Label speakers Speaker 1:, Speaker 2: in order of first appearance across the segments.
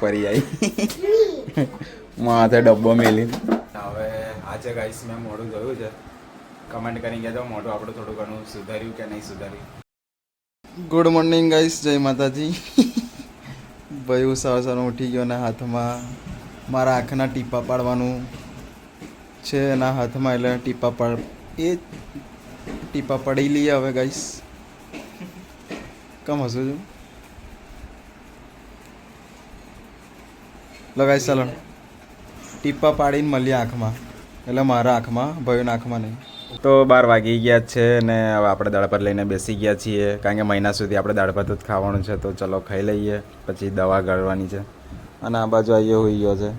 Speaker 1: પરી આવી માથે ડબ્બો મેલી હવે આજે ગાઈસ મેં મોઢું જોયું છે. કમેન્ટ કરી કહેજો મોઢું આપણું થોડું ઘણું સુધાર્યું કે નહીં સુધાર્યું? ગુડ મોર્નિંગ ગાઈસ જય માતાજી. ભાઈ હું સવાર સવાર ઉઠી ગયો ને હાથમાં. મારા આંખના ટીપા પાડવાનું છે એના હાથમાં એટલે ટીપા પાડ એ ટીપા પડી લઈએ હવે ગાઈસ કમ હસું છું? લગાઈ ચાલો. ટીપા પાડીને મળીએ આંખમાં. એટલે મારા આંખમાં, ભયોના આંખમાં નહીં. તો બાર વાગી ગયા છે ને હવે આપણે દાળ પર લઈને બેસી ગયા છીએ. કારણ કે મહિના સુધી આપણે દાળ ભાત જ ખાવાનું છે, તો ચલો ખાઈ લઈએ. પછી દવા ગળવાની છે. અને આ બાજુ આવીએ હોઈ ગયો છે.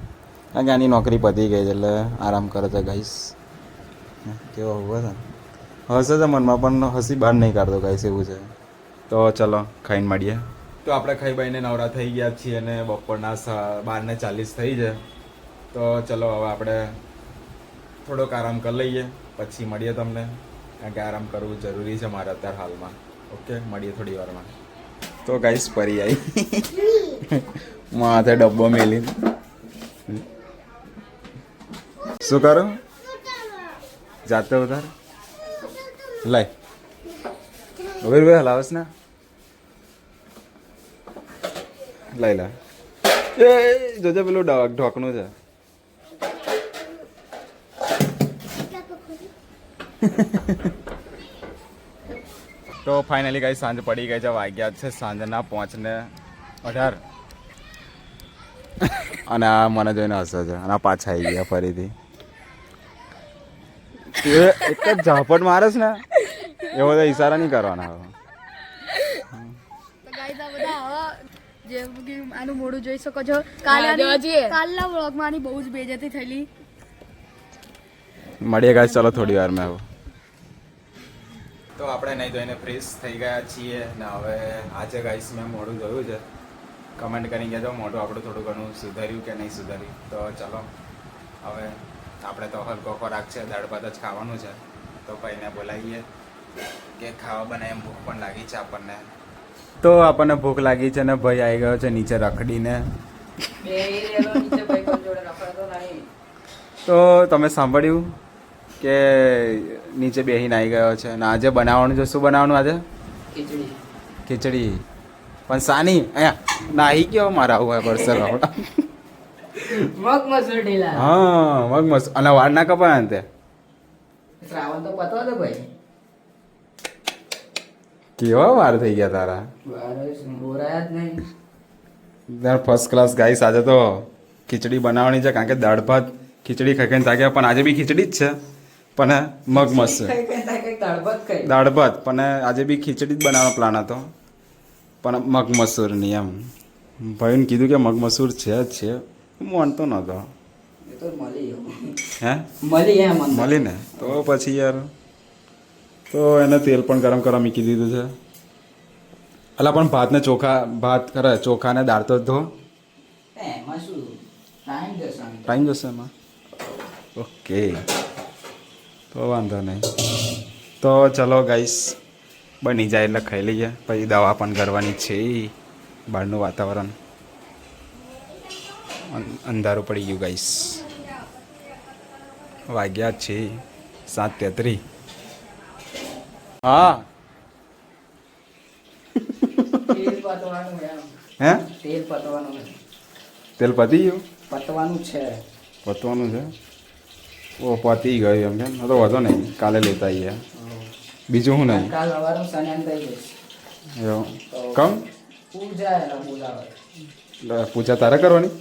Speaker 1: કારણ કે આની નોકરી પતી ગઈ છે, એટલે આરામ કરે છે, ગાઈસ. કેવો હોવો છે? હસે છે મનમાં, પણ હસી બહાર નહીં કાઢતો, ગાઈસ, એવું છે. તો ચલો, ખાઈને મળીએ. તો આપણે ખાઈ બાઈને નવરા થઈ ગયા છીએ અને બપોરના બારને ચાલીસ થઈ છે. તો ચલો હવે આપણે થોડોક આરામ કરી લઈએ, પછી મળીએ તમને. કારણ કે આરામ કરવું જરૂરી છે મારે અત્યારે હાલમાં. ઓકે, મળીએ થોડી વારમાં. તો ગાઈસ ફરી આવી માથે ડબ્બો મેલી. શું કરો? જાતે વધારે લાય. હવે હલાવસ ને. લઈ લે. એ જોજે પેલું ઢોકણું છે. તો ફાઇનલી કઈ સાંજ પડી ગઈ છે વાગ્યા છે સાંજના પાંચને અઢાર. અને આ મને જોઈને હસે છે અને પાછા આવી ગયા ફરીથી. એક જ ઝાપટ મારે છે ને? એવો તો ઈશારા નહીં કરવાના હવે
Speaker 2: તો ગાઈઝ આ બધા હવે જેમ કે આનું મોડું જોઈ શકો છો. કાલના વ્લોગમાં આની બહુ જ બેજતી થયેલી.
Speaker 1: મળીએ ગાઈસ ચલો થોડી વારમાં આવો. તો આપણે નહીં ધોઈને ફ્રેશ થઈ ગયા છીએ ને હવે આજે ગાઈસ મેં મોડું જોયું છે. કમેન્ટ કરી કહેજો મોઢું આપણું થોડું ઘણું સુધાર્યું કે નહીં સુધાર્યું. તો ચલો હવે આપણે તો હલકો ખોરાક છે દાળ ભાત જ ખાવાનું છે. તો ભાઈને બોલાવીએ કે ખાવા બનાવે એમ ભૂખ પણ લાગી છે આપણને. તો આપણને ભૂખ લાગી છે ને ભાઈ આવી ગયો છે નીચે રખડીને. તો તમે સાંભળ્યું કે નીચે બેહીને આવી ગયો છે અને આજે બનાવવાનું છે? શું બનાવવાનું આજે?
Speaker 3: ખીચડી.
Speaker 1: પણ સાની અહીંયા નાહી ગયો મારા આવું વર્ષે રાવડા હા મગ મસ્ત અને વાળ ના કપાય ને તે?
Speaker 3: શ્રાવણ તો પતો હતો ભાઈ.
Speaker 1: કેવા વાર થઈ ગયા તારા?
Speaker 3: બોરાયા જ નહીં
Speaker 1: યાર ફર્સ્ટ ક્લાસ ગાઈસ આજે તો ખીચડી બનાવવાની છે કારણ કે દાળ ભાત ખીચડી ખાઈ ખાઈને થાક્યા પણ આજે બી ખીચડી જ છે. પણ મગ મસ્ત. દાળ ભાત પણ આજે બી ખીચડી જ બનાવવાનો પ્લાન હતો. પણ મગ મસૂરની એમ. ભાઈને કીધું કે મગ મસૂર છે જ છે. હું માનતો નહોતો. હે?
Speaker 3: મળી.
Speaker 1: મળીને તો પછી યાર તો એને તેલ પણ ગરમ કરવા મૂકી દીધું છે. અલા પણ ભાતને ચોખા ભાત કરે ચોખાને દાળ તો ધો.
Speaker 3: શું? ટાઈમ જશે
Speaker 1: એમાં. ઓકે. તો વાંધો નહીં. તો ચલો ગાઈસ બની જાય એટલે ખાઈ લઈએ. પછી દવા પણ કરવાની છે બહારનું વાતાવરણ. અંધારું પડી ગયું ગાઈસ. વાગ્યા છે સાત તેત્રી. હા.
Speaker 3: તેલ
Speaker 1: હે?
Speaker 3: તેલ પતવાનું
Speaker 1: તેલ પતી ગયું?
Speaker 3: પતવાનું છે.
Speaker 1: પતવાનું છે? ઓ પતી ગયું એમ કેમ? તો વધો નહીં. કાલે લેતા આવીએ. બીજું શું નહીં?
Speaker 3: કાલ સવારનું સન્યાન થઈ જઈશ.
Speaker 1: કમ?
Speaker 3: પૂજા એના બોલાવે.
Speaker 1: એટલે પૂજા તારે કરવાની?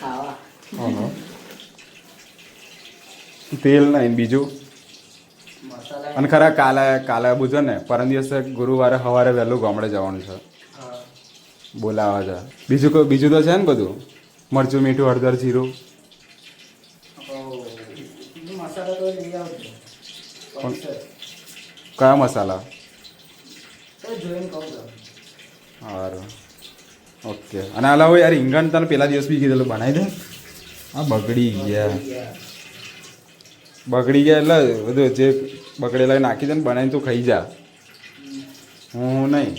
Speaker 3: ખાવા.
Speaker 1: તેલ નહીં બીજું? અને ખરા કાલે કાલે બુજો ને પરમ દિવસે ગુરુવારે સવારે વહેલું ગામડે જવાનું છે. બોલાવા છે. બીજું કોઈ બીજું તો છે ને બધું? મરચું મીઠું હળદર જીરું. કયા મસાલા. સારું ઓકે. અને હાલ હવે યાર રીંગણ તને પેલા દિવસ બી કીધેલું બનાવી દે. આ બગડી ગયા. બગડી ગયા એટલે બધું જે બગડેલા નાખી દે ને બનાવીને તું ખાઈ જા. હું નહીં.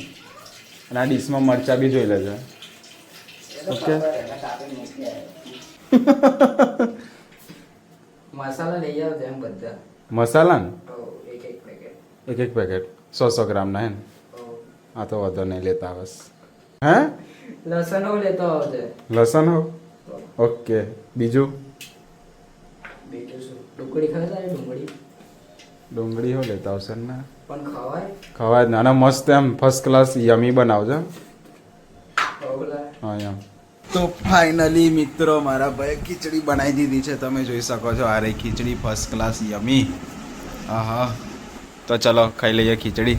Speaker 1: અને આ ડીશમાં મરચાં બી જોઈ લેજે. ઓકે.
Speaker 3: મસાલા લઈ આવજો એમ બધા.
Speaker 1: મસાલા ને?
Speaker 3: એક એક પેકેટ
Speaker 1: સો સો ગ્રામના હે ને? આ તો વધુ નહીં લેતા બસ હે?
Speaker 3: લસણ લેતો આવજે.
Speaker 1: લસણ ઓકે. બીજું?
Speaker 3: ડુંગળી ખાય તારી ડુંગળી?
Speaker 1: ડુંગળી હો લેતા આવશે ને.
Speaker 3: પણ ખવાય?
Speaker 1: ખવાય જ ના. મસ્ત એમ ફર્સ્ટ ક્લાસ યમી બનાવજો હા એમ. તો ફાઇનલી મિત્રો મારા ભાઈ ખીચડી બનાવી દીધી છે. તમે જોઈ શકો છો અરે રહી ખીચડી ફર્સ્ટ ક્લાસ યમી. આહા. તો ચલો ખાઈ લઈએ ખીચડી.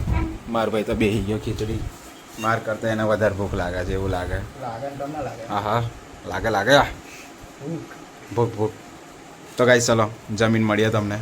Speaker 1: માર ભાઈ તો બેહી ગયો ખીચડી. માર કરતા એને વધારે ભૂખ લાગે છે એવું લાગે.
Speaker 3: લાગે ને લાગે.
Speaker 1: આહા. લાગે લાગે? ભૂખ ભૂખ. તો ગાઈ ચલો જમીન મળીએ તમને.